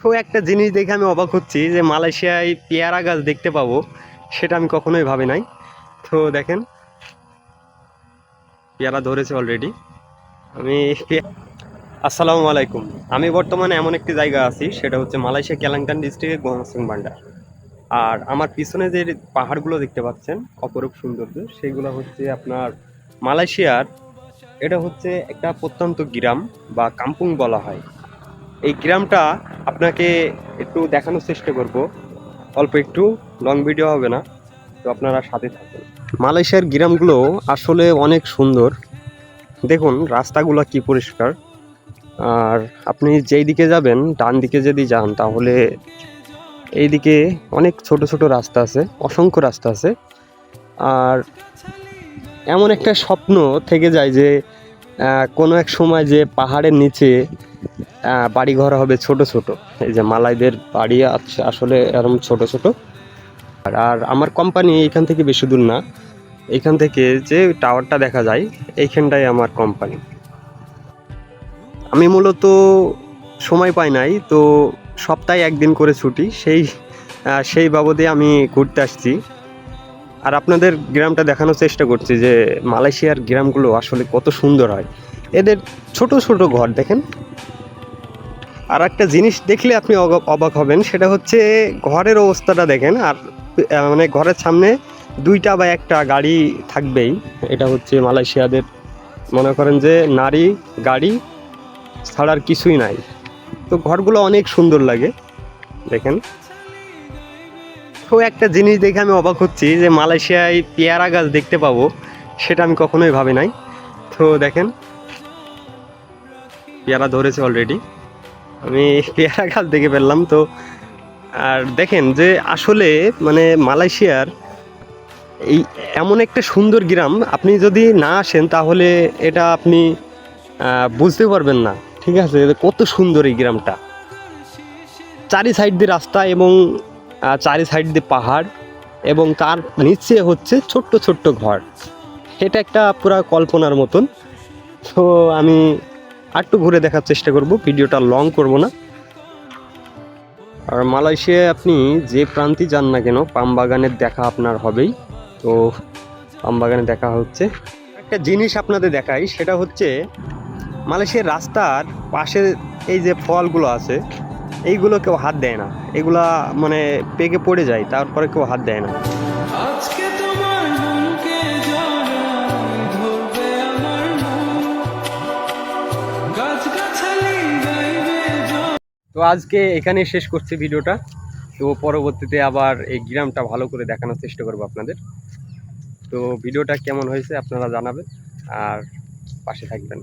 তো একটা জিনিস দেখে আমি অবাক হচ্ছি যে মালয়েশিয়ায় পেয়ারা গাছ দেখতে পাবো, সেটা আমি কখনোই ভাবি নাই। তো দেখেন, পেয়ারা ধরেছে অলরেডি আমি আসসালামু আলাইকুম। আমি বর্তমানে এমন একটি জায়গা আছি, সেটা হচ্ছে মালয়েশিয়া কেলাংতান ডিস্ট্রিক্টের গোহাসিং বান্ডার আর আমার পিছনে যে পাহাড়গুলো দেখতে পাচ্ছেন, অপরূপ সৌন্দর্য, সেগুলো হচ্ছে আপনার মালয়েশিয়ার, এটা হচ্ছে একটা প্রত্যন্ত গ্রাম বা কাম্পুং বলা হয়। এই গ্রামটা আপনাকে একটু দেখানোর চেষ্টা করব। অল্প একটু লং ভিডিও হবে না, তো আপনারা সাথে থাকুন। মালয়েশিয়ার গ্রামগুলো আসলে অনেক সুন্দর। দেখুন, রাস্তাগুলো কি পরিষ্কার। আর আপনি যেই দিকে যাবেন, ডান দিকে যদি যান, তাহলে এইদিকে অনেক ছোট ছোট রাস্তা আছে, অসংখ্য রাস্তা আছে। আর এমন একটা স্বপ্ন থেকে যায় যে কোনো এক সময় যে পাহাড়ের নিচে বাড়িঘর হবে ছোট ছোট। এই যে মালাইদের বাড়ি আছে আসলে এরকম ছোট ছোট। আর আর আমার কোম্পানি এখান থেকে বেশি দূর না। এখান থেকে যে টাওয়ারটা দেখা যায়, এইখানটাই আমার কোম্পানি আমি মূলত সময় পাই নাই, তো সপ্তাহে একদিন করে ছুটি, সেই সেই বাবদে আমি ঘুরতে আসছি। আর আপনাদের গ্রামটা দেখানোর চেষ্টা করছি যে মালয়েশিয়ার গ্রামগুলো আসলে কত সুন্দর হয়। এদের ছোট ছোট ঘর দেখেন। আর একটা জিনিস দেখলে আপনি অবাক হবেন, সেটা হচ্ছে ঘরের অবস্থাটা দেখেন, আর মানে ঘরের সামনে দুইটা বা একটা গাড়ি থাকবেই। এটা হচ্ছে মালয়েশিয়াদের, মনে করেন যে নারী গাড়ি ছাড়ার কিছুই নাই। তো ঘরগুলো অনেক সুন্দর লাগে, দেখেন। তো একটা জিনিস দেখে আমি অবাক হচ্ছি যে মালয়েশিয়ায় পেয়ারা গাছ দেখতে পাবো, সেটা আমি কখনোই ভাবি নাই। তো দেখেন, পেয়ারা ধরেছে অলরেডি আমি পেয়ারা গাছ দেখে ফেললাম তো আর দেখেন যে আসলে মানে মালয়েশিয়ার এই এমন একটা সুন্দর গ্রাম, আপনি যদি না আসেন তাহলে এটা আপনি বুঝতে পারবেন না। ঠিক আছে কত সুন্দর এই গ্রামটা। চারি সাইড দিয়ে রাস্তা এবং চারি সাইড দিয়ে পাহাড় এবং তার নিচে হচ্ছে ছোট্ট ছোট্ট ঘর। এটা একটা পুরা কল্পনার মতন। তো আমি আরটু ঘুরে দেখার চেষ্টা করব, ভিডিওটা লং করব না। আর মালয়েশিয়ায় আপনি যে প্রান্তে যান না কেন, পাম বাগানের দেখা আপনার হবেই। তো পাম বাগানে দেখা হচ্ছে। একটা জিনিস আপনাদের দেখাই, সেটা হচ্ছে মালয়েশিয়ার রাস্তার পাশে এই যে ফলগুলো আছে, এইগুলো কেউ হাত দেয় না। এগুলা মানে পেকে পড়ে যায়, তারপরে কেউ হাত দেয় না। তো আজকে এখানে শেষ করছি ভিডিওটা। তো পরবর্তীতে আবার এই গ্রামটা ভালো করে দেখানোর চেষ্টা করব আপনাদের। তো ভিডিওটা কেমন হয়েছে আপনারা জানাবেন, আর পাশে থাকবেন।